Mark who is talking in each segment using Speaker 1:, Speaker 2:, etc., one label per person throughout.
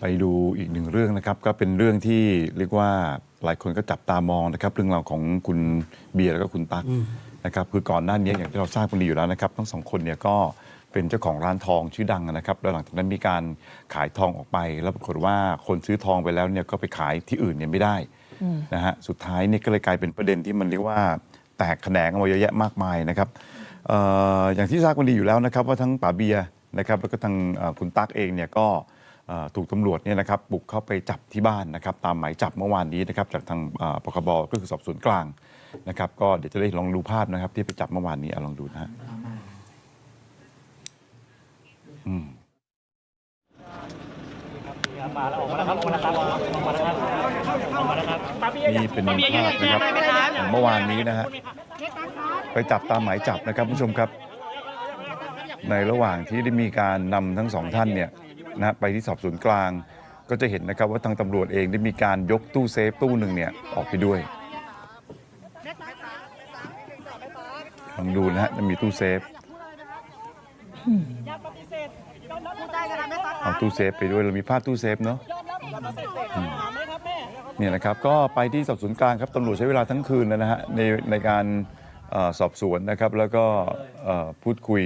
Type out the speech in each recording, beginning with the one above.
Speaker 1: ไปดูอีกหนึ่งเรื่องนะครับก็เป็นเรื่องที่เรียกว่าหลายคนก็จับตามองนะครับ เรื่องราวของคุณเบียร์แล้วก็คุณตั๊กนะครับคือก่อนหน้านี้อย่างที่เราทราบกันดีอยู่แล้วนะครับทั้งสองคนเนี่ยก็เป็นเจ้าของร้านทองชื่อดังนะครับแล้วหลังจากนั้นมีการขายทองออกไป แล้วปรากฏว่าคนซื้อทองไปแล้วเนี่ยก็ไปขายที่อื่นเนี่ยไม่ได้นะฮะสุดท้ายเนี่ยก็เลยกลายเป็นประเด็นที่มันเรียกว่าแตกแขนงออกมาเยอะแยะมากมายนะครับเอ่ออย่างที่ทราบกันดีอยู่แล้วนะครับ ว่าทั้งป๋าเบียร์นะครับแล้วก็ทางเอ่อคุณตั๊กเองเนี่ยก็เอ่อ ถูกตำรวจเนี่ยนะครับบุกเข้าไปจับที่บ้านนะครับตามหมายจับเมื่อวานนี้นะครับจากทางเอ่อปคบก็คือสอบสวนกลางนะครับก็เดี๋ยวจะได้ลองดูภาพนะครับ ที่ไปจับเมื่อวานนี้อะลองดูนะฮะอืม
Speaker 2: มาแล้วออกมาแล้วครับออกมาแล้วครับออกมาแล้วครับออกมาแล้วครับป้าเบียร์
Speaker 1: นี่เป็นภาพนะครับของเมื่อวานนี้นะฮะไปจับตามหมายจับนะครับผู้ชมครับ ในระหว่างที่ได้มีการนำทั้งสองท่านเนี่ย นะไปที่สอบสวนกลาง ก็จะเห็นนะครับว่าทางตำรวจเองได้มีการยกตู้เซฟตู้หนึ่งเนี่ยออกไปด้วยลองดูนะฮะจะมีตู้เซฟเอาตู้เซฟไปด้วยเรามีภาพตู้เซฟเนาะเนี่ยนะครับก็ไปที่สอบสวนกลางครับตำรวจใช้เวลาทั้งคืนนะฮะในในการเออสอบสวนนะครับแล้วก็เอ่อพูดคุย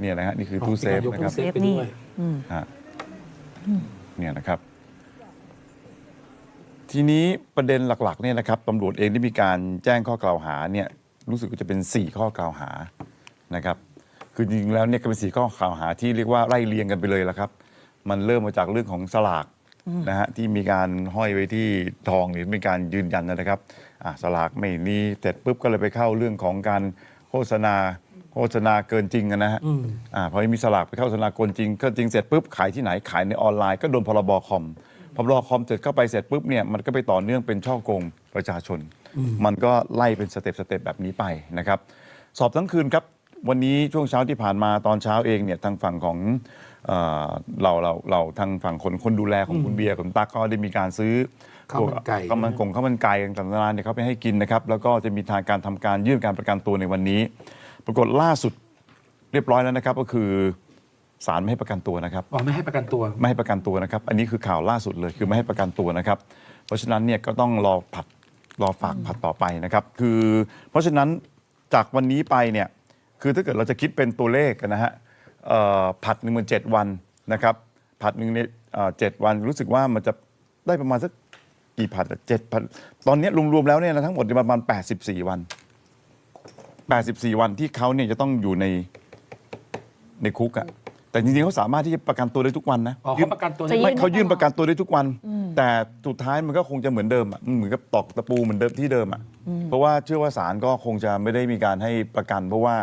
Speaker 1: เนี่ยนะฮะนี่คือตู้เซฟ
Speaker 3: ยก
Speaker 1: นะครับ
Speaker 3: ตู้เซฟไปด้วย
Speaker 1: ฮะ เนี่ยนะครับ ทีนี้ประเด็นหลักๆเนี่ยนะครับตำรวจเองได้มีการแจ้งข้อกล่าวหาเนี่ยรู้สึกว่าจะเป็น 4 ข้อกล่าวหานะครับ คือจริงๆแล้วเนี่ยก็เป็นสี่ข้อกล่าวหาที่เรียกว่าไล่เรียงกันไปเลยละครับ มันเริ่มมาจากเรื่องของสลากนะฮะที่มีการห้อยไว้ที่ทองหรือมีการยืนยันนะครับอะสลากไม่มีเสร็จปุ๊บก็เลยไปเข้าเรื่องของการโฆษณา โฆษณาเกินจริงอะนะฮะอ่าพอมีสลากไปเข้าโฆษณาเกินจริงเกินจริงเสร็จปุ๊บขายที่ไหนขายในออนไลน์ก็โดนพรบคอมพรบคอมเสร็จเข้าไปเสร็จปุ๊บเนี่ยมันก็ไปต่อเนื่องเป็นช่อโกงประชาชน มันก็ไล่เป็นสเต็ปสเต็ปแบบนี้ไปนะครับ สอบทั้งคืนครับวันนี้ช่วงเช้าที่ผ่านมาตอนเช้าเองเนี่ยทางฝั่งของเอ่อเราเราเราทางฝั่งคนคนดูแลของคุณเบียร์คุณตั๊กก็ได้มีการซื้อ
Speaker 3: ข้าวมันไก่
Speaker 1: ข้าวมันกงข้าวมันไก่ต่างๆนานาเนี่ยเขาไปให้กินนะครับ แล้วก็จะมีทางการทำการยื่นการประกันตัวในวันนี้ ปรากฏล่าสุดเรียบร้อยแล้วนะครับ ก็คือศาลไม่ให้ประกันตัวนะครับ
Speaker 3: อ๋อไม่ให้ประกันตัว
Speaker 1: ไม่ให้ประกันตัวนะครับ อันนี้คือข่าวล่าสุดเลยคือไม่ให้ประกันตัวนะครับ เพราะฉะนั้นเนี่ยก็ต้องรอผัดรอฝากผัดต่อไปนะครับ คือ เพราะฉะนั้นจากวันนี้ไปเนี่ยคือถ้าเกิดเราจะคิดเป็นตัวเลขนะฮะเอ่อผัดหนึ่งมันเจ็ดวันนะครับผัดหนึ่งเนี่ยเอ่อเจ็ดวันรู้สึกว่ามันจะได้ประมาณสักกี่ผัดเจ็ดผัดตอนนี้รวมๆแล้วเนี่ยนะทั้งหมดประมาณ 84 วัน 84 วันที่เขาเนี่ยจะต้องอยู่ในในคุกอะแต่จริงๆเขาสามารถที่จะประกันตัวได้ทุกวันนะ
Speaker 3: อ๋อเขาประกันตัว
Speaker 4: จะยื่
Speaker 1: ไม่
Speaker 4: น
Speaker 1: เขายื่น
Speaker 4: ให้ตลอด
Speaker 1: ประกันตัวได้ทุกวัน แต่สุดท้ายมันก็คงจะเหมือนเดิมอะมันเหมือนกับตอกตะปูเหมือนเดิมที่เดิมอะเพราะว่าเชื่อว่าศาลก็คงจะไม่ได้มีการให้ประกัน เพราะว่า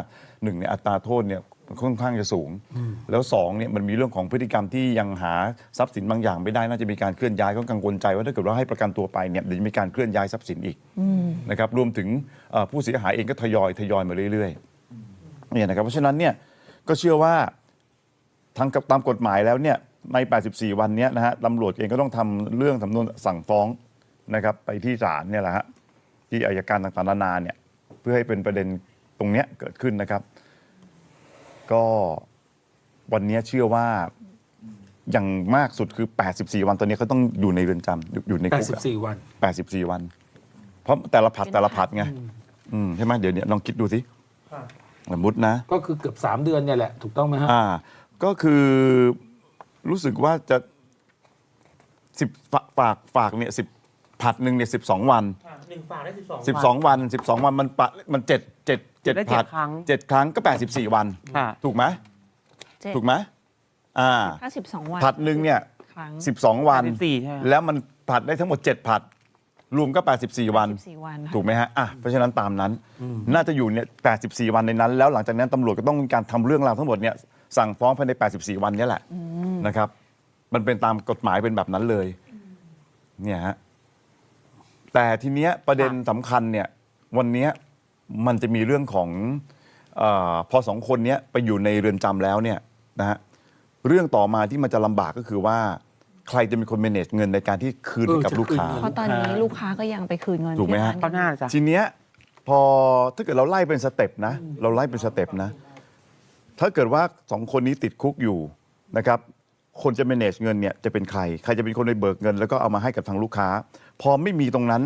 Speaker 1: หนึ่งเนี่ยอัตราโทษเนี่ย ค่อนข้างจะสูง แล้วสองเนี่ยมันมีเรื่องของพฤติกรรมที่ยังหาทรัพย์สินบางอย่างไม่ได้น่าจะมีการเคลื่อนย้ายก็กังวลใจว่าถ้าเกิดว่าให้ประกันตัวไปเนี่ยเดี๋ยวจะมีการเคลื่อนย้ายทรัพย์สินอีกนะครับรวมถึงเอ่อผู้เสียหายเองก็ทยอยทยอยมาเรื่อยๆเนี่ยนะครับเพราะฉะนั้นเนี่ยก็เชื่อว่าทางกับตามกฎหมายแล้วเนี่ยใน 84 วันเนี้ยนะฮะตำรวจเองก็ต้องทำเรื่องสำนวนสั่งฟ้องนะครับไปที่ศาลเนี่ยแหละฮะที่อายการต่างๆนานาเนี่ยเพื่อให้เป็นประเด็นตรงเนี้ยเกิดขึ้นนะครับ ก็วันเนี้ยเชื่อว่าอย่างมากสุดคือ 84 วันตอนนี้เขาต้องอยู่ในเรือนจำอยู่อยู่ในคุกอะ
Speaker 3: 84 วัน
Speaker 1: 84 วัน เพราะแต่ละผัดแต่ละผัดไงอืมใช่ไหมเดี๋ยวเนี้ลองคิดดูสิสมมตินะ
Speaker 3: ก็คือเกือบ 3 เดือนเนี่ยแหละถูกต้องไหมฮะ
Speaker 1: อ่า ก็คือรู้สึกว่าจะสิบฝฝากฝากเนี่ยสิบผัดหนึ่งเนี่ยสิบสองวัน
Speaker 2: หนึ่งฝากได้สิบสอง
Speaker 1: สิบสองวันสิบสองวันมันปะมันเจ็ด เจ็ดเจ็ด
Speaker 5: ได้เจ็ด
Speaker 1: ผัด
Speaker 5: ครั้ง
Speaker 1: เจ็ดครั้งก็แปดสิบสี่วัน
Speaker 5: ค่ะ
Speaker 1: ถูกไหม
Speaker 4: เจ็ด
Speaker 1: ถูกไหมอ่า
Speaker 4: ห้าสิบสองวัน
Speaker 1: ผัดหนึ่งเนี่ย
Speaker 4: ครั้ง
Speaker 1: สิบสองวัน
Speaker 5: 84ใช่ไหม
Speaker 1: แล้วมันผัดได้ทั้งหมดเจ็ดผัด รวมก็แปดสิบสี่วัน
Speaker 4: 14วันค่ะ
Speaker 1: ถูกไหมฮะ อะ เพราะฉะนั้นตามนั้น น่าจะอยู่เนี่ย84 วันในนั้น แล้วหลังจากนั้นตำรวจก็ต้องมีการทำเรื่องราวทั้งหมดเนี่ยสั่งฟ้องภายใน 84 วันเนี้แหละนะครับ มันเป็นตามกฎหมายเป็นแบบนั้นเลย เนี่ยฮะ แต่ทีเนี้ยประเด็นสำคัญเนี่ย วันเนี้ย มันจะมีเรื่องของเออพอสองคนเนี้ยไปอยู่ในเรือนจำแล้วเนี่ยนะฮะเรื่องต่อมาที่มันจะลำบากก็คือว่า ใครจะเป็นคน manage เงินในการที่คืนให้กับ
Speaker 3: เออจะ
Speaker 1: ลูกค้า
Speaker 3: คืนเงิ
Speaker 4: เพราะตอนนี้ลูกค้าก็ยังไปคืนเงิน
Speaker 1: ถูกไหมฮะ
Speaker 4: ที่
Speaker 5: เขา
Speaker 4: ร้าน
Speaker 5: หน้าจ้ะ
Speaker 1: ทีเนี้ยพอถ้าเกิดเราไล่เป็นสเต็ปนะ เราไล่เป็นสเต็ปนะ ถ้าเกิดว่าสองคนนี้ติดคุกอยู่นะครับคนจะ manage เงินเนี่ยจะเป็นใคร ใครจะเป็นคนไปเบิกเงิน แล้วก็เอามาให้กับทางลูกค้า พอไม่มีตรงนั้น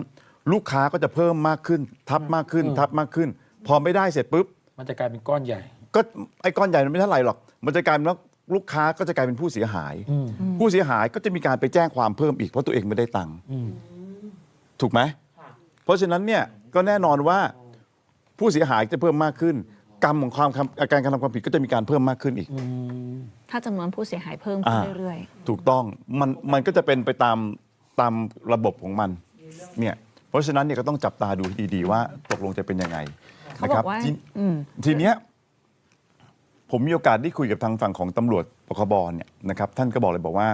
Speaker 1: ลูกค้าก็จะเพิ่มมากขึ้น ทับมากขึ้น ทับมากขึ้น พอไม่ได้เสร็จปุ๊บ
Speaker 3: มันจะกลายเป็นก้อนใหญ่
Speaker 1: ก็ไอ้ก้อนใหญ่มันไม่เท่าไหร่หรอก มันจะกลายเป็นว่าลูกค้าก็จะกลายเป็นผู้เสียหาย
Speaker 3: อืม
Speaker 1: ผู้เสียหายก็จะมีการไปแจ้งความเพิ่มอีกเพราะตัวเองไม่ได้ตังค์
Speaker 3: อืม
Speaker 1: ถูกไหมเพราะฉะนั้นเนี่ยก็แน่นอนว่าผู้เสียหายจะเพิ่มมากขึ้น กรรมของความการกระทำความผิดก็จะมีการเพิ่มมากขึ้นอีก
Speaker 3: อืม
Speaker 4: ถ้าจำนวนผู้เสียหายเพิ่มขึ้น
Speaker 1: อ่า
Speaker 4: เรื่อย
Speaker 1: ถูกต้องมันมันก็จะเป็นไปตามตามระบบของมัน เนี่ย เพราะฉะนั้นเนี่ยก็ต้องจับตาดูให้ดีๆว่าตกลงจะเป็นยังไง
Speaker 4: ๆเขา
Speaker 1: นะ
Speaker 4: บ
Speaker 1: ค
Speaker 4: อ
Speaker 1: รับ
Speaker 4: กว่า
Speaker 1: ที
Speaker 4: อืม
Speaker 1: ทีเนี้ยผมมีโอกาสได้คุยกับทางฝั่งของตำรวจปคบเนี่ยนะครับท่านก็บอกเลยบอกว่า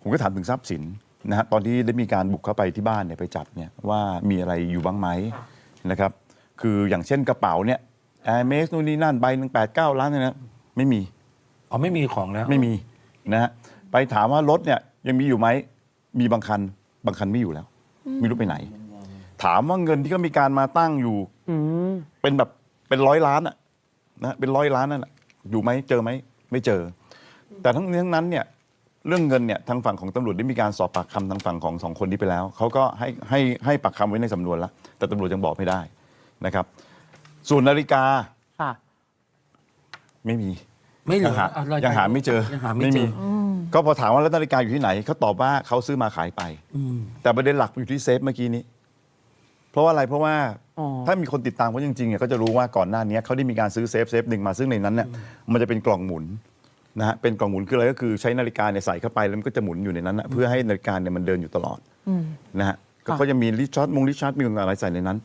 Speaker 1: ผมก็ถามถึงทรัพย์สินนะฮะตอนที่ได้มีการบุกเข้าไปที่บ้านเนี่ยไปจับเนี่ยว่ามีอะไรอยู่บ้างไหมนะครับ คืออย่างเช่นกระเป๋าเนี่ยแอร์เมสนู่นนี่นั่นใบหนึ่งแปดเก้าล้านเนี่ยนะไม่มี
Speaker 3: อ๋อไม่มีของแล้ว
Speaker 1: ไม่มีนะฮะไปถามว่ารถเนี่ยยังมีอยู่ไหมมีบางคันบางคันไม่อยู่แล้ว ไม่รู้ไปไหน ถามว่าเงินที่เขามีการมาตั้งอยู่
Speaker 5: อืม
Speaker 1: เป็นแบบเป็นร้อยล้านอะนะเป็นร้อยล้านนั่นอะอยู่ไหมเจอไหมไม่เจอ แต่ทั้งนี้ทั้งนั้นเนี่ยเรื่องเงินเนี่ยทางฝั่งของตำรวจได้มีการสอบปากคำทางฝั่งของสองคนนี้ไปแล้วเขาก็ให้ให้ให้ปากคำไว้ในสำนวนแล้วแต่ตำรวจยังบอกไม่ได้นะครับ ส่วนนาฬิกา
Speaker 5: ค่ะ
Speaker 1: ไม่มี
Speaker 3: ไม่เหลื
Speaker 1: ยั
Speaker 3: อง
Speaker 1: หา
Speaker 3: อะไร
Speaker 1: ยังหาไม่เจอ
Speaker 3: ยังหาไม่เจอ
Speaker 1: ก็พอถามว่าแล้วนาฬิกาอยู่ที่ไหนเขาตอบว่าเขาซื้อมาขายไป
Speaker 3: อืม
Speaker 1: แต่ประเด็นหลักอยู่ที่เซฟเมื่อกี้นี้ เพราะว่าอะไรเพราะว่า
Speaker 5: อ๋อ
Speaker 1: ถ้ามีคนติดตามเขาจริงๆเนี่ยก็จะรู้ว่าก่อนหน้านี้เขาได้มีการซื้อเซฟเซฟหนึ่งมาซึ่งในนั้นเนี่ยมันจะเป็นกล่องหมุนนะฮะเป็นกล่องหมุนคืออะไรก็คือใช้นาฬิกาเนี่ยใส่เข้าไปแล้วมันก็จะหมุนอยู่ในนั้นนะเพื่อให้นาฬิกาเนี่ยมันเดินอยู่ตลอดนะฮะก็เขาจะมีริชาร์ดมงริชาร์ดมีอะไรใส่ในนั้น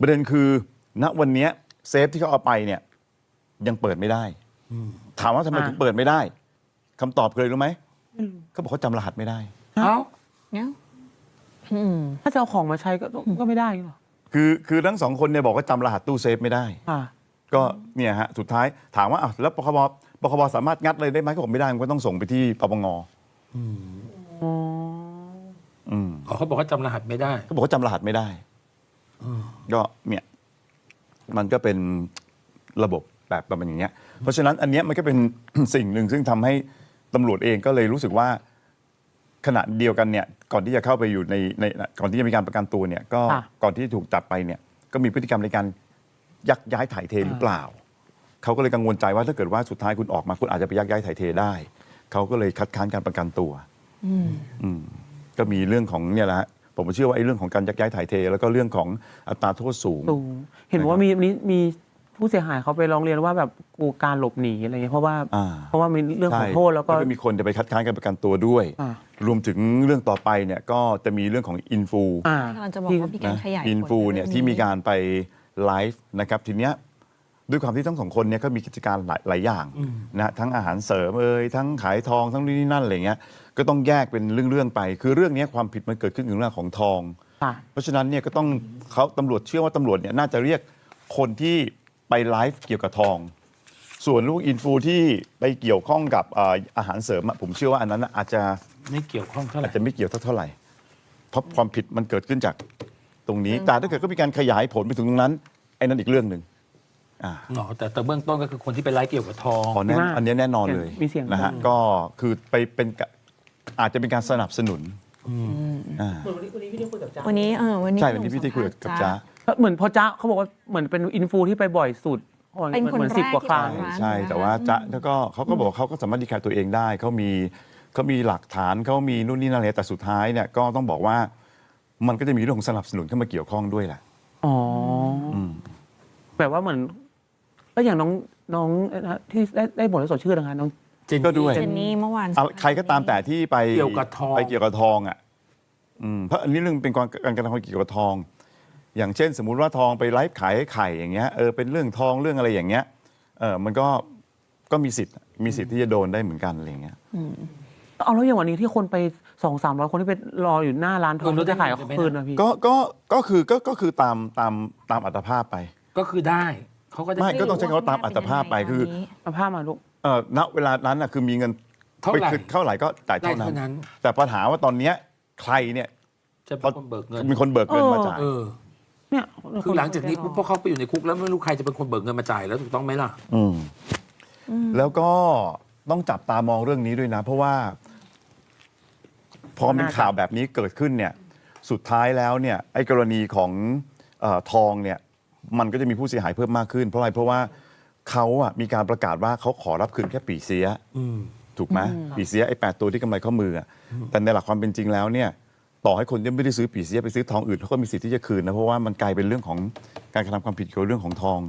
Speaker 1: ประเด็นคือณวันเนี้ยเซฟที่เขาเอาไปเนี่ยยังเปิดไม่ได้ ถามว่าทำไม
Speaker 5: อ่า
Speaker 1: ถึงเปิดไม่ได้คำตอบคืออะไรรู้ไหมเขาบอกเขาจำรหัสไม่ได้
Speaker 3: เอ้า
Speaker 4: เนี่ยอืม
Speaker 5: ถ้าจะเอาของมาใช้ก็ก็ไม่ได้หรอ
Speaker 1: คือคือทั้งสองคนเนี่ยบอกว่าจำรหัสตู้เซฟไม่ได้
Speaker 5: ค่ะ
Speaker 1: ก็เนี่ยฮะสุดท้ายถามว่าอ้าวแล้วปคบปคบสามารถงัดเลยได้ไหมก็บอกไม่ได้มันก็ต้องส่งไปที่ปปง
Speaker 5: อ๋อ
Speaker 1: อืม
Speaker 3: อ๋อเขาบอกว่าจำรหัสไม่ได้
Speaker 1: เขาบอกว่าจำรหัสไม่ได้ก็เนี่ยมันก็เป็นระบบแบบประมาณอย่างเงี้ย เพราะฉะนั้นอันเนี้ยมันก็เป็น สิ่งหนึ่งซึ่งทำให้ตำรวจเองก็เลยรู้สึกว่า ขณะเดียวกันเนี่ยก่อนที่จะเข้าไปอยู่ในในก่อนที่จะมีการประกันตัวเนี่ยก็
Speaker 5: ค่ะ
Speaker 1: ก่อนที่ถูกจับไปเนี่ยก็มีพฤติกรรมในการยักย้ายถ่ายเทหรือเปล่า เขาก็เลยกังวลใจว่าถ้าเกิดว่าสุดท้ายคุณออกมาคุณอาจจะไปยักย้ายถ่ายเทได้ เขาก็เลยคัดค้านการประกันตัวอืมก็มีเรื่องของเนี่ยแหละฮะผมเชื่อว่าไอ้เรื่องของการยักย้ายถ่ายเท แล้วก็เรื่องของอัตราโทษสูง
Speaker 5: สูงเห็นว่ามีมีมี ผู้เสียหายเขาไปร้องเรียนว่าแบบกูการหลบหนีอะไรเงี้ยเพราะว่า
Speaker 1: อ่า
Speaker 5: เพราะว่ามีเรื่องของโทษแล้วก็
Speaker 1: มีคนจะไปคัดค้านการประกันตัวด้วย
Speaker 5: อ่า
Speaker 1: รวมถึงเรื่องต่อไปเนี่ยก็จะมีเรื่องของอินฟู
Speaker 5: อ่า กำ
Speaker 4: ลังจะบอกว่ามีการ
Speaker 1: นะ
Speaker 4: ขยาย
Speaker 1: อินฟู
Speaker 4: ผล
Speaker 1: เนี่ย
Speaker 4: รื่อง
Speaker 1: ที่มีการไปไลฟ์นะครับทีเนี้ยด้วยความที่ทั้งสองคนเนี่ยก็มีกิจการหลายหลายอย่างนะทั้งอาหารเสริมเอ่ยทั้งขายทองทั้งนี่นั่นอะไรเงี้ยก็ต้องแยกเป็นเรื่องๆไป คือเรื่องเนี้ยความผิดมันเกิดขึ้นถึงเรื่องของทอง
Speaker 5: ค่ะ
Speaker 1: เพราะฉะนั้นเนี่ยก็ต้องเขาตำรวจเชื่อว่าตำรวจเนี่ยน่าจะเรียกคนที่ ไปไลฟ์เกี่ยวกับทอง ส่วนลูกอินฟูที่ไปเกี่ยวข้องกับเอ่ออาหารเสริมอะผมเชื่อว่าอันนั้นน่ะอาจจะ
Speaker 3: ไม่เกี่ยวข้องเท่าไห
Speaker 1: อา
Speaker 3: ร่
Speaker 1: จจะไม่เกี่ยวเท่าไหร่ เพราะความผิดมันเกิดขึ้นจากตรงนี้ แต่ถ้าเกิดก็มีการขยายผลไปถึงตรงนั้นไอ้นั่นอีกเรื่องหนึ่งอ่า
Speaker 3: อ๋อแต่แต่เบื้องต้นก็คือคนที่ไปไลฟ์เกี่ยวกับทอง
Speaker 1: อ๋อแน่
Speaker 5: พี่ว่า
Speaker 1: อันนี้แน่นอนเลย
Speaker 5: มีเสียง
Speaker 1: นะฮะก็คือไปเป็นกะอาจจะเป็นการสนับสนุน อ่า
Speaker 4: วันนี้เออวันนี้
Speaker 1: ใช่วันนี้พี่ได้คุยกับจ้า
Speaker 5: เหมือนพอจ้าเขาบอกว่าเหมือนเป็นอินฟูที่ไปบ่อยสุด
Speaker 4: เป็นคน
Speaker 5: เหมือน
Speaker 4: แร
Speaker 5: สิบ
Speaker 4: ก
Speaker 5: กว่าครั้ง
Speaker 4: ที่
Speaker 1: ใช่
Speaker 4: ร้าน
Speaker 1: แต่ว่าจะแล้วก็เขาก็บอกว่าเขาก็สามารถดีแคร์ตัวเองได้เขามีเขามีหลักฐานเขามีนู่นนี่นั่นอะไรแต่สุดท้ายเนี่ยก็ต้องบอกว่า มันก็จะมีเรื่องของสนับสนุนเข้ามาเกี่ยวข้องด้วยแหละ
Speaker 5: อ๋ออ
Speaker 1: ม
Speaker 5: แบบว่าเหมือนแล้วอย่างน้องน้องเอ่อที่ได้ได้บทและสดชื่อนะคะน้อง
Speaker 3: เจน
Speaker 1: ก็ด้วย
Speaker 4: เจนนี่เมื่อวาน
Speaker 1: เอาใครก็ตามแต่ที่ไป
Speaker 3: เกี่ยวกับทอง
Speaker 1: ไปเกี่ยวกับทองอะอืมเพราะอันนี้เรื่องเป็นการการกระทำเกี่ยวกับทอง อย่างเช่น สมมุติว่าทองไปไลฟ์ขายไข่อย่างเงี้ยเออเป็นเรื่องทองเรื่องอะไรอย่างเงี้ยเออมันก็ก็มีสิทธิ์มีสิทธิ์ที่จะโดนได้เหมือนกันอะไรอย่างเงี้ย
Speaker 5: เอาแล้วอย่างวันนี้ที่คนไปสองสามร้อยคนที่ไปรออยู่หน้าร้านทอง
Speaker 3: เออแล้ว
Speaker 5: จะขาย
Speaker 3: ได้เงินไหม
Speaker 5: คืนนะพี่
Speaker 1: ก็ก็ก็คือก็ก็คือตามตามตามอัตภาพไป
Speaker 3: ก็คือได้เขาก็จะ
Speaker 1: ไม่ก็ต้องใช้คำว่าตามอัตภาพไปคือ
Speaker 5: เอาผ้ามาลูก
Speaker 1: เออ ณเวลานั้นน่ะคือมีเงิน
Speaker 3: เท่าไหร่
Speaker 1: ไปคืนเท่าไหร่ก็จ่าย
Speaker 3: ได้
Speaker 1: เท่านั้
Speaker 3: เท่านนั้น
Speaker 1: แต่ปัญหาว่าตอนเนี้ยใครเนี่ย
Speaker 3: จะเป็นคนเบิกเงิน
Speaker 1: มีคนเบิกเงินมาจ่าย
Speaker 3: เออ
Speaker 5: เนี่ย
Speaker 3: คือหลังจากนี้ปุ๊บพอเขาไปอยู่ในคุกแล้วไม่รู้ใครจะเป็นคนเบิกเงินมาจ่ายแล้วถูกต้องไหมล่ะ
Speaker 1: อืมแล้วก็ต้องจับตามองเรื่องนี้ด้วยนะ เพราะว่า พอเป็นข่าวแบบนี้เกิดขึ้นเนี่ย สุดท้ายแล้วเนี่ยไอ้กรณีของเออทองเนี่ย มันก็จะมีผู้เสียหายเพิ่มมากขึ้น เพราะอะไรเพราะว่า เขาอะมีการประกาศว่าเขาขอรับคืนแค่ปีเสีย
Speaker 3: อืม
Speaker 1: ถูกไหมปีเสียไอ้แปดตัวที่กำไรข้อมืออะแต่ในหลักความเป็นจริงแล้วเนี่ย ต่อให้คนที่ไม่ได้ซื้อปีเสียไปซื้อทองอื่นเขาก็มีสิทธิ์ที่จะคืนนะเพราะว่ามันกลายเป็นเรื่องของการกระทำความผิดเกี่ยวกับเรื่องของทอง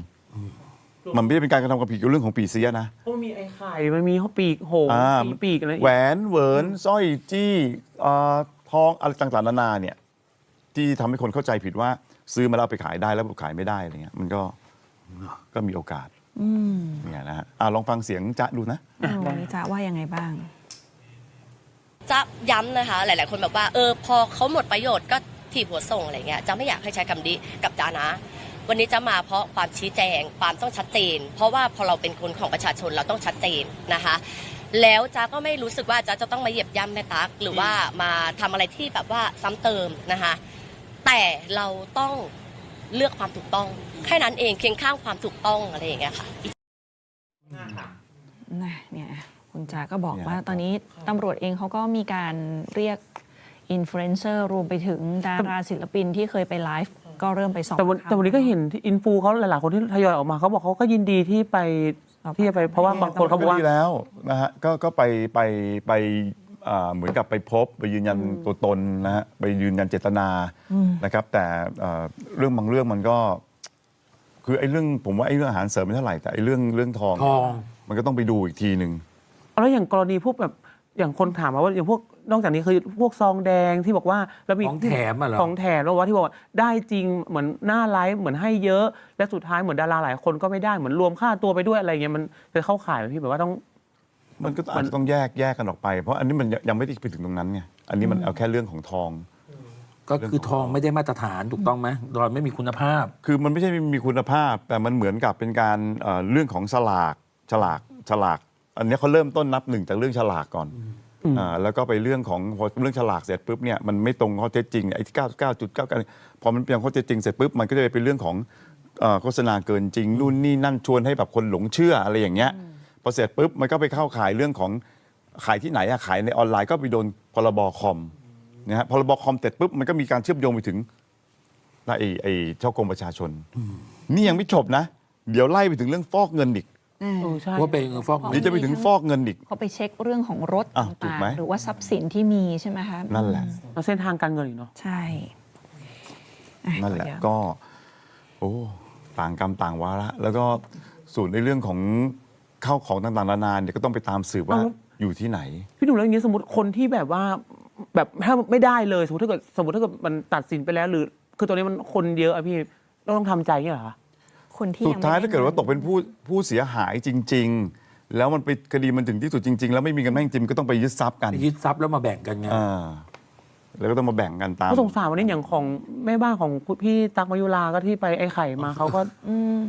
Speaker 1: มันไม่ได้เป็นการกระทำความผิดเกี่ยวกับเรื่องของปีเสียนะ
Speaker 5: เพราะมันมีไอ้ไข่มันมีข้อปีกโหง
Speaker 1: อ่า
Speaker 5: ปีปีกอะไรอีก
Speaker 1: แหวนเหวินสร้อยจี้เอ่อทองอะไรต่างๆนานาเนี่ยที่ทำให้คนเข้าใจผิดว่าซื้อมาแล้วเอาไปขายได้แล้วขายไม่ได้อะไรเงี้ยมันก็ก็มีโอกาส เนี่ยนะฮะอะลองฟังเสียงจ๊ะดูนะ
Speaker 4: เออวันนี้จะว่ายังไงบ้าง
Speaker 6: จะย้ำนะคะ หลาย ๆ คนบอกว่าเออพอเขาหมดประโยชน์ก็ถีบหัวส่งอะไรเงี้ยจะไม่อยากให้ใช้คำนี้กับจานะ วันนี้จะมาเพราะความชี้แจงความต้องชัดเจน เพราะว่าพอเราเป็นคนของประชาชนเราต้องชัดเจนนะคะ แล้วจ้าก็ไม่รู้สึกว่าจ้าจะต้องมาเหยียบย่ำแม่ตั๊กหรือว่ามาทำอะไรที่แบบว่าซ้ำเติมนะคะ แต่เราต้อง เลือกความถูกต้อง แค่นั้นเองเคียงข้างความถูกต้องอะไรอย่างเงี้ยค่ะ
Speaker 4: นะเนี่ยคุณจาก็บอก
Speaker 1: เนี่ย
Speaker 4: ว่าตอนนี้ตำรวจเองเขาก็มีการเรียกอินฟลูเอนเซอร์รวมไปถึงดาราศิลปินที่เคยไปไลฟ์ก็เริ่มไปสอบ
Speaker 5: แต่วัน
Speaker 4: ถาม
Speaker 5: แต่วันนี้ก็เห็นที่อินฟูเขาหลาย ๆ คนที่ทยอยออกมาเขาบอกเขาก็ยินดีที่ไป
Speaker 4: เอา
Speaker 5: ที่จะไปเพราะว่าบางคนเขาบอกว่า
Speaker 1: ดีแล้วนะฮะก็ก็ไปไปไปอ่า เหมือนกับไปพบไปยืนยันตัวตนนะฮะไปยืนยันเจตนานะครับแต่เอ่อเรื่องบางเรื่องมันก็ คือไอ้เรื่องผมว่าไอ้เรื่องอาหารเสริมไม่เท่าไหร่แต่ไอ้เรื่องเรื่องทอง
Speaker 3: ทอง
Speaker 1: มันก็ต้องไปดูอีกทีหนึ่ง
Speaker 5: แล้วอย่างกรณีพวกแบบอย่างคนถามมาว่าอย่างพวกนอกจากนี้คือพวกซองแดงที่บอกว่าแล้วมี
Speaker 3: ของแถมอะเหรอ
Speaker 5: ของแถมแล้วว่าที่บอกว่าได้จริงเหมือนหน้าไลฟ์เหมือนให้เยอะ และสุดท้ายเหมือนดาราหลายคนก็ไม่ได้เหมือนรวมค่าตัวไปด้วยอะไรเงี้ยมันจะเข้าข่ายไหมพี่แบบว่าต้อง
Speaker 1: มันก็อาจจะต้องแยกแยกกันออกไป เพราะอันนี้มันยังไม่ได้ไปถึงตรงนั้นไงอันนี้มันเอาแค่เรื่องของทอง
Speaker 3: ก็คือทองไม่ได้มาตรฐานถูกต้องไหมดอยไม่มีคุณภาพ
Speaker 1: คือมันไม่ใช่ไม่มีคุณภาพ แต่มันเหมือนกับเป็นการเอ่อเรื่องของฉลากฉลากฉลาก อันนี้เขาเริ่มต้นนับหนึ่งจากเรื่องฉลากก่อนอ่าแล้วก็ไปเรื่องของพอเรื่องฉลากเสร็จปุ๊บเนี่ยมันไม่ตรงข้อเท็จจริงไอ้ที่เก้าเก้าจุดเก้ากันพอมันเป็นข้อเท็จจริงเสร็จปุ๊บมันก็จะไปเป็นเรื่องของเอ่อโฆษณาเกินจริงนู่นนี่นั่นชวนให้แบบคนหลงเชื่ออะไรอย่างเงี้ย พอเสร็จปุ๊บมันก็ไปเข้าขายเรื่องของขายที่ไหนอะขายในออนไลน์ก็ไปโดนพรบคอมนะฮะพรบคอมเสร็จปุ๊บมันก็มีการเชื่อมโยงไปถึงไอ้ไอ้ช่อกงประชาชน นี่ยังไม่จบนะ เดี๋ยวไล่ไปถึงเรื่องฟอกเงินอีก
Speaker 4: อ่า
Speaker 5: เออใช่
Speaker 3: ว่าเป็นเงินฟอกเงิ
Speaker 1: เดี๋ย
Speaker 3: น
Speaker 1: วจะไปถึงฟอกเงินอีก
Speaker 4: เขาไปเช็คเรื่องของรถ
Speaker 1: อ้าวถูก
Speaker 4: ต่าง
Speaker 1: ไหม
Speaker 4: ๆหรือว่าทรัพย์สินที่มีใช่ไหมคะ
Speaker 1: นั่นแหละ
Speaker 5: แล้วเส้นทางการเงินอีกเนาะ
Speaker 4: ใช่อ่
Speaker 1: นั่นแหละ
Speaker 4: เดี๋ยว
Speaker 1: ก็ โอ้ ต่างกรรมต่างวาระแล้วก็ส่วนในเรื่องของ เข้าของต่างๆนานาเนี่ยก็ต้องไปตามสืบว่าอยู่ที่ไหน
Speaker 5: พี่หนุ่มแล้วอย่างนี้สมมติคนที่แบบว่า แบบถ้าไม่ได้เลย สมมติถ้าเกิดสมมติถ้าเกิดมันตัดสินไปแล้ว หรือ คือตอนนี้มันคนเยอะอะพี่เราต้องทำใจเงี้ยเหรอคะ
Speaker 4: คนที่
Speaker 1: สุด
Speaker 4: งไม่
Speaker 1: ท้าย
Speaker 4: ไถ้า
Speaker 1: เกิดว่าตกเป็นผู้ผู้เสียหายจริง ๆ แล้วมันไปคดีมันถึงที่สุดจริง ๆ แล้วไม่มีเงินแม่งจริงก็ต้องไปยึดทรัพย์กัน
Speaker 3: ยึดทรัพย์แล้วมาแบ่งกันไง
Speaker 1: อ่า แล้วก็ต้องมาแบ่งกันตาม
Speaker 5: ก็สงสารวันนี้อย่างของแม่บ้านของพี่ตักมายุราก็ที่ไปไอ้ไข่มาเขาก็
Speaker 4: อืม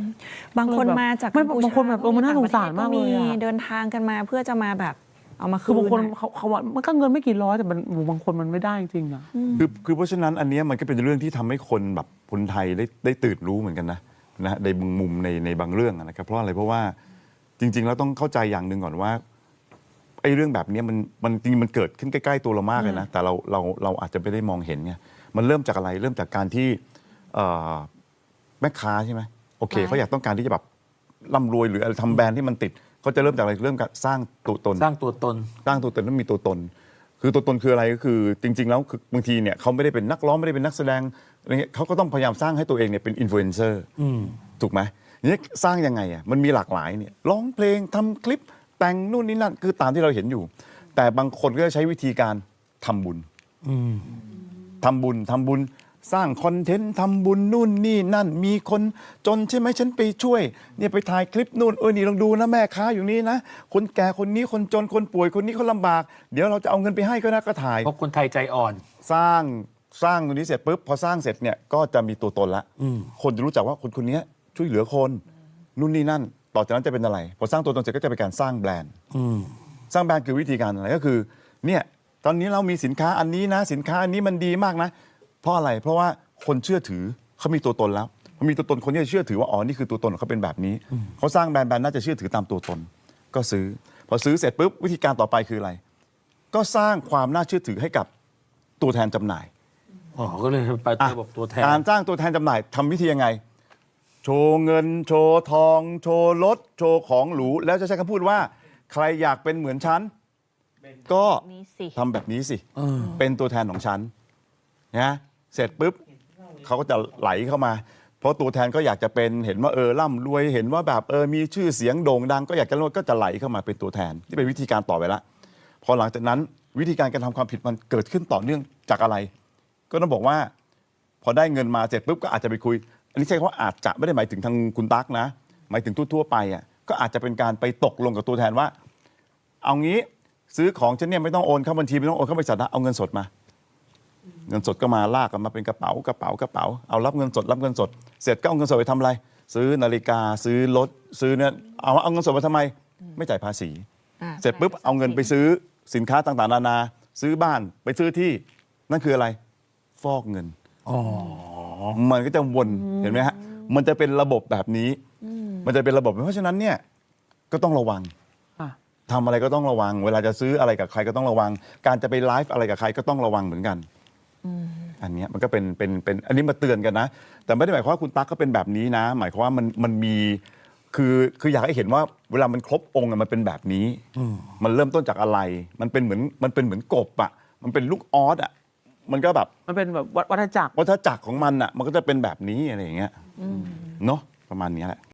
Speaker 4: บางคน
Speaker 5: แบบ
Speaker 4: มาจาก
Speaker 5: ไม่
Speaker 4: กัพูช
Speaker 5: บางคนแบบเออมันน่าสงสารมากเลยอะ
Speaker 4: เดินทางกันมาเพื่อจะมาแบบเอามาคื
Speaker 5: คือบางคน
Speaker 4: อะ
Speaker 5: เขาเขาว่ามันก็เงินไม่กี่ร้อยแต่มันโอ้โหบางคนมันไม่ได้จริงๆนะ
Speaker 1: คือคือเพราะฉะนั้นอันเนี้ยมันก็เป็นเรื่องที่ทำให้คนแบบคนไทยได้ได้ตื่นรู้เหมือนกันนะนะฮะในบางมุมในในบางเรื่องอะนะครับเพราะอะไรเพราะว่าจริง ๆ แล้วต้องเข้าใจอย่างหนึ่งก่อนว่าไอ้ เรื่องแบบเนี้ยมันมันจริงๆมันเกิดขึ้นใกล้ๆตัวเรามากเลยนะ แต่เราเราเราอาจจะไม่ได้มองเห็นไงมันเริ่มจากอะไรเริ่มจากการที่เอ่อแม่ค้าใช่ไหมโอเคเขาอยากต้องการที่จะแบบร่ำรวยหรืออะไรทำแบรนด์ที่มันติดเขาจะเริ่มจากอะไรเริ่มจากสร้างตัวตน
Speaker 3: สร้างตัวตน
Speaker 1: สร้างตัวตนต้องมีตัวตน คือตัวตนคืออะไรก็คือจริง ๆ แล้วคือบางทีเนี่ยเขาไม่ได้เป็นนักร้องไม่ได้เป็นนักแสดงอะไรเงี้ยเขาก็ต้องพยายามสร้างให้ตัวเองเนี่ยเป็นอินฟลูเอนเซอร์
Speaker 3: อืม
Speaker 1: ถูกไหมนี่สร้างยังไงอะมันมีหลากหลายเนี่ยร้องเพลงทำคลิป แต่งนู่นนี่นั่นคือตามที่เราเห็นอยู่ แต่บางคนก็จะใช้วิธีการทำบุญ
Speaker 3: อืม
Speaker 1: ทำบุญทำบุญสร้างคอนเทนต์ทำบุญนู่นนี่นั่น มีคนจนใช่ไหมฉันไปช่วย เนี่ยไปถ่ายคลิปนู่นเออนี่ลองดูนะแม่ค้าอยู่นี่นะคนแก่คนนี้คนจนคนป่วยคนนี้เขาลำบาก เดี๋ยวเราจะเอาเงินไปให้ก็นะก็ถ่าย
Speaker 3: เพราะคนไทยใจอ่อน
Speaker 1: สร้างสร้างตรงนี้เสร็จปุ๊บพอสร้างเสร็จเนี่ยก็จะมีตัวตนละ
Speaker 3: อืม
Speaker 1: คนจะรู้จักว่าคนคนนี้ช่วยเหลือคนนู่นนี่นั่น ต่อจากนั้นจะเป็นอะไรพอสร้างตัวตนเสร็จก็จะเป็นการสร้างแบรนด์
Speaker 3: อืม
Speaker 1: สร้างแบรนด์คือวิธีการอะไรก็คือ เนี่ยตอนนี้เรามีสินค้าอันนี้นะ สินค้าอันนี้มันดีมากนะ เพราะอะไรเพราะว่าคนเชื่อถือเขามีตัวตนแล้วพอมีตัวตนคนที่จะเชื่อถือว่าอ๋อนี่คือตัวตนของเขาเป็นแบบนี้เขาสร้างแบรนด์แบรนด์น่าจะเชื่อถือตามตัวตน ก็ซื้อ พอซื้อเสร็จปุ๊บวิธีการต่อไปคืออะไร ก็สร้างความน่าเชื่อถือให้กับตัวแทนจำหน่าย
Speaker 3: อ๋อก็เลยไปเจอบอกตัวแทน
Speaker 1: การสร้างตัวแทนจำหน่ายทำวิธียังไง โชว์เงิน โชว์ทอง โชว์รถ โชว์ของหรู แล้วจะใช้คำพูดว่า ใครอยากเป็นเหมือนฉัน ก็
Speaker 4: นี่สิ
Speaker 1: ทำแบบนี้สิ
Speaker 3: เออ
Speaker 1: เป็นตัวแทนของฉันนะเสร็จปุ๊บเขาก็จะไหลเข้ามา เพราะตัวแทนก็อยากจะเป็นเห็นว่าเออร่ำรวยเห็นว่าแบบเออมีชื่อเสียงโด่งดัง ก็อยากจะรวยก็จะไหลเข้ามาเป็นตัวแทนที่เป็นวิธีการต่อไปละพอหลังจากนั้นวิธีการการทำความผิดมันเกิดขึ้นต่อเนื่องจากอะไร ก็ต้องบอกว่า พอได้เงินมาเสร็จปุ๊บก็อาจจะไปคุย อันนี้ใช่คำว่าอาจจะไม่ได้หมายถึงทางคุณตั๊กนะ หมายถึงทั่วๆไปอะก็อาจจะเป็นการไปตกลงกับตัวแทนว่า เอางี้ซื้อของฉันเนี่ยไม่ต้องโอนเข้าบัญชีไม่ต้องโอนเข้าบริษัทนะเอาเงินสดมา เงินสดก็มาลากกันมาเป็นกระเป๋ากระเป๋ากระเป๋าเอารับเงินสดรับเงินสด เสร็จก็เอาเงินสดไปทำอะไร ซื้อนาฬิกาซื้อรถซื้อเนี่ยเอาเอาเงินสดมาทำไม ไม่จ่ายภาษี
Speaker 4: อะ
Speaker 1: เสร็จปุ๊บเอาเงินไปซื้อสินค้าต่างๆนานา ซื้อบ้านไปซื้อที่นั่นคืออะไร ฟอกเงิน
Speaker 3: อ๋อ
Speaker 1: มันก็จะวนเห็นไหมฮะมันจะเป็นระบบแบบนี้ มันจะเป็นระบบเพราะฉะนั้นเนี่ยก็ต้องระวัง
Speaker 5: อะ
Speaker 1: ทำอะไรก็ต้องระวัง เวลาจะซื้ออะไรกับใครก็ต้องระวัง การจะไปไลฟ์อะไรกับใครก็ต้องระวังเหมือนกันอันเนี้ยมันก็เป็นเป็นเป็นอันนี้มาเตือนกันนะ แต่ไม่ได้หมายความว่าคุณตั๊กก็เป็นแบบนี้นะ หมายความว่ามันมันมีคือคืออยากให้เห็นว่าเวลามันครบองค์อะมันเป็นแบบนี้มันเริ่มต้นจากอะไร มันเป็นเหมือนมันเป็นเหมือนกบอะ มันเป็นลูกออสอะ มันก็แบบ
Speaker 5: มันเป็นแบบวัฏจักร
Speaker 1: วัฏจักรของมันอะมันก็จะเป็นแบบนี้อะไรอย่างเงี้ยเนาะประมาณนี้แหละ